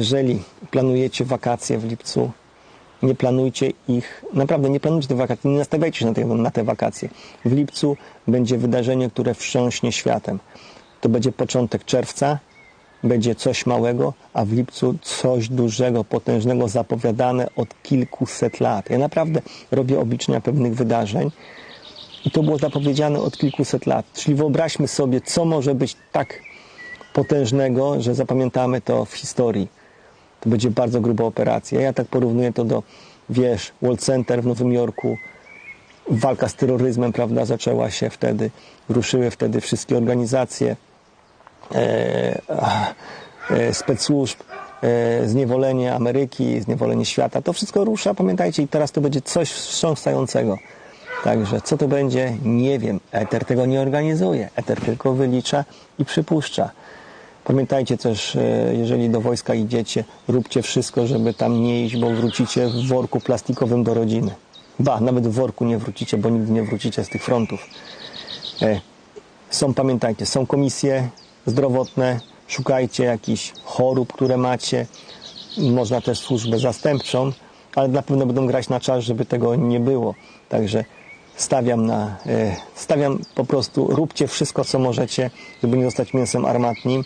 Jeżeli planujecie wakacje w lipcu, nie planujcie ich, naprawdę nie planujcie tych wakacji, nie nastawiajcie się na te, na te wakacje. W lipcu będzie wydarzenie, które wstrząśnie światem. To będzie początek czerwca, będzie coś małego, a w lipcu coś dużego, potężnego, zapowiadane od kilkuset lat. Ja naprawdę robię obliczenia pewnych wydarzeń i to było zapowiedziane od kilkuset lat. Czyli wyobraźmy sobie, co może być tak potężnego, że zapamiętamy to w historii. To będzie bardzo gruba operacja. Ja tak porównuję to do, wiesz, World Center w Nowym Jorku. Walka z terroryzmem, prawda, zaczęła się wtedy. Ruszyły wtedy wszystkie organizacje e, e, spec służb, e, zniewolenie Ameryki, zniewolenie świata. To wszystko rusza, pamiętajcie, i teraz to będzie coś wstrząsającego. Także co to będzie, nie wiem. Eter tego nie organizuje. Eter tylko wylicza i przypuszcza. Pamiętajcie też, e, jeżeli do wojska idziecie, róbcie wszystko, żeby tam nie iść, bo wrócicie w worku plastikowym do rodziny. Ba, nawet w worku nie wrócicie, bo nigdy nie wrócicie z tych frontów. E, Są, pamiętajcie, są komisje zdrowotne, szukajcie jakichś chorób, które macie. Można też służbę zastępczą, ale na pewno będą grać na czas, żeby tego nie było. Także stawiam na, e, stawiam po prostu, róbcie wszystko, co możecie, żeby nie zostać mięsem armatnim.